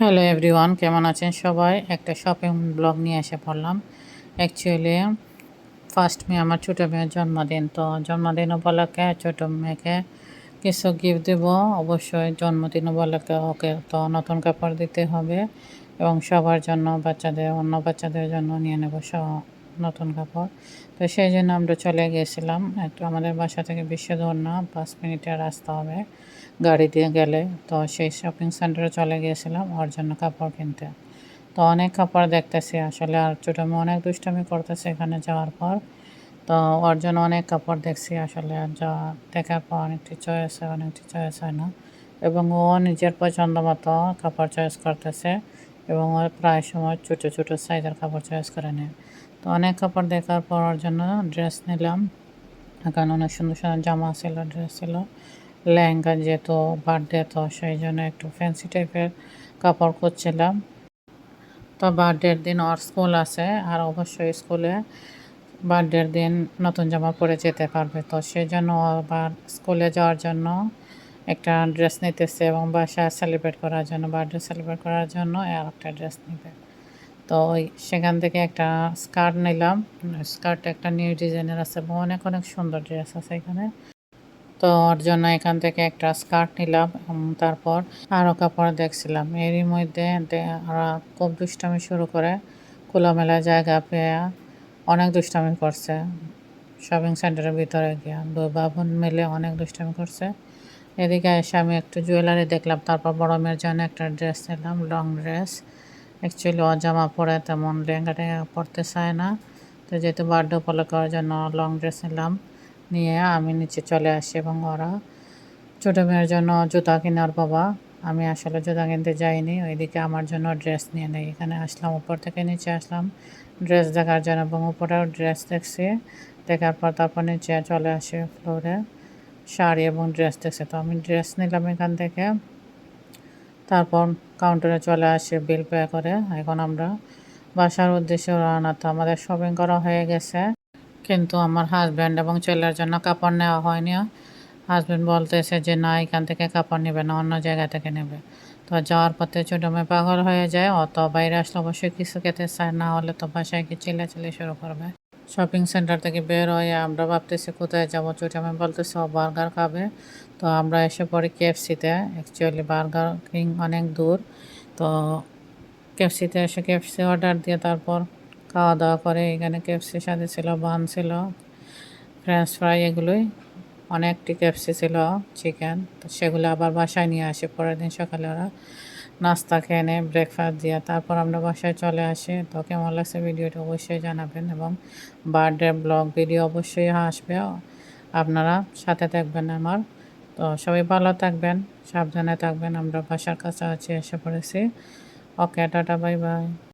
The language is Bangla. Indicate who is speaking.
Speaker 1: হ্যালো এভরিওয়ান কেমন আছেন সবাই? একটা শপিং ব্লগ নিয়ে এসে পড়লাম। অ্যাকচুয়ালি ফার্স্ট মে আমার ছোটো মেয়ের জন্মদিন, তো জন্মদিন উপলক্ষে ছোটো মেয়েকে কিছু গিফট দেব। অবশ্যই জন্মদিন উপলক্ষে ওকে তো নতুন কাপড় দিতে হবে এবং সবার জন্য বাচ্চাদের, অন্য বাচ্চাদের জন্য নিয়ে নেব নতুন কাপড়। তো সেই জন্য আমরা চলে গিয়েছিলাম একটু আমাদের বাসা থেকে বেশি দূর না, পাঁচ মিনিটের রাস্তা হবে গাড়ি দিয়ে গেলে। তো সেই শপিং সেন্টারে চলে গিয়েছিলাম ওর জন্য কাপড় কিনতে। তো অনেক কাপড় দেখতেছি আসলে, আর ছোটো মেয়ে অনেক দুষ্টামি করতেছে এখানে যাওয়ার পর। তো ওর জন্য অনেক কাপড় দেখছি আসলে যা দেখার পর অনেকটি চয়েস হয় অনেকটি চয়েস হয় না। এবং ও নিজের পছন্দ মতো কাপড় চয়েস করতেছে। এবং ও প্রায় সময় ছোটো ছোটো সাইজের কাপড় চয়েস করে নেয়। তো অনেক কাপড় দেখার পরার জন্য ড্রেস নিলাম। এখানে অনেক সুন্দর সুন্দর জামা ছিল ড্রেস ছিল। লেহেঙ্গা যেহেতু বার্থডে তো সেই জন্য একটু ফ্যান্সি টাইপের কাপড় খুঁজছিলাম। তো বার্থডের দিন ওর স্কুল আছে আর অবশ্যই স্কুলে বার্থডের দিন নতুন জামা পরে যেতে পারবে। তো সেই জন্য আবার স্কুলে যাওয়ার জন্য একটা ড্রেস নিতেছে এবং বাসা সেলিব্রেট করার জন্য বার্থডে সেলিব্রেট করার জন্য আর একটা ড্রেস নেবে। তো ওই সেখান থেকে একটা স্কার্ট নিলাম। স্কার্ট একটা নিউ ডিজাইনের আছে এবং অনেক অনেক সুন্দর ড্রেস আছে এখানে। তো ওর জন্য এখান থেকে একটা স্কার্ট নিলাম তারপর আরও কাপড় দেখছিলাম। এরই মধ্যে ওরা খুব দুষ্টামি শুরু করে। খোলামেলা জায়গা পেয়ে অনেক দুষ্টামি করছে। শপিং সেন্টারের ভিতরে গিয়া। দুই বাবুন মিলে অনেক দুষ্টামি করছে। এদিকে এসে আমি একটু জুয়েলারি দেখলাম, তারপর বড় মেয়ের জন্য একটা ড্রেস নিলাম লং ড্রেস অ্যাকচুয়ালি ও জামা পরে তেমন লেহেঙ্গাটা পরতে চায় না। তো যেহেতু বার্থডে উপলক্ষের জন্য লং ড্রেস নিলাম, নিয়ে আমি নিচে চলে আসি এবং ওরা ছোটো মেয়ের জন্য জুতা কেনার বাবা। আমি আসলে জুতা কিনতে যাইনি, ওইদিকে আমার জন্য ড্রেস নিয়ে নেই। এখানে আসলাম, উপর থেকে নিচে আসলাম ড্রেস দেখার জন্য এবং উপরেও ড্রেস দেখছি। দেখার পর তারপর নিচে চলে আসি ফ্লোরে শাড়ি এবং ড্রেস দেখছে। তো আমি ড্রেস নিলাম এখান থেকে। তারপর কাউন্টারে চলে আসে বিল পে করে। এখন আমরা বাসার উদ্দেশ্যে রওনা। তো আমাদের শপিং করা হয়ে গেছে। কিন্তু আমার হাজব্যান্ড এবং ছেলের জন্য কাপড় নেওয়া হয়নি। হাজব্যান্ড বলতেছে যে, না, এখান থেকে কাপড় নেবে না, অন্য জায়গা থেকে নেবে। তো যাওয়ার পথে ছোটো মেয়ে পাগল হয়ে যায়। অত বাইরে আসলে অবশ্যই কিছু খেতে চায় না, হলে তো বাসায় গিয়ে চিল্লাচিল্লি শুরু করবে। শপিং সেন্টার থেকে বের হয়ে আমরা ভাবতেছি, কোথায় যাব? বলতেছি বলতেছে, ও বার্গার খাবে। তো আমরা এসে পড়ি কেএফসিতে অ্যাকচুয়ালি বার্গার কিং অনেক দূর। তো কেএফসিতে এসে কেএফসি অর্ডার দিয়ে তারপর খাওয়া দাওয়া করে। এখানে কেএফসির সাথে ছিল বান ছিল ফ্রেঞ্চ ফ্রাই এগুলোই। অনেকটি ক্যাপসি ছিল, চিকেন, তো সেগুলো আবার বাসায় নিয়ে আসে পরের দিন সকালে ওরা। নাস্তা খেয়ে নেয় ব্রেকফাস্ট দিয়ে তারপর আমরা বাসায় চলে আসি। তো কেমন লাগছে ভিডিওটা অবশ্যই জানাবেন এবং বার্থডে ব্লগ ভিডিও অবশ্যই আসবে। আপনারা সাথে থাকবেন আমার। তো সবাই ভালো থাকবেন, সাবধানে থাকবেন, আমরা বাসার কাছে আছে, এসে পড়েছি। ওকে, টাটা বাই বাই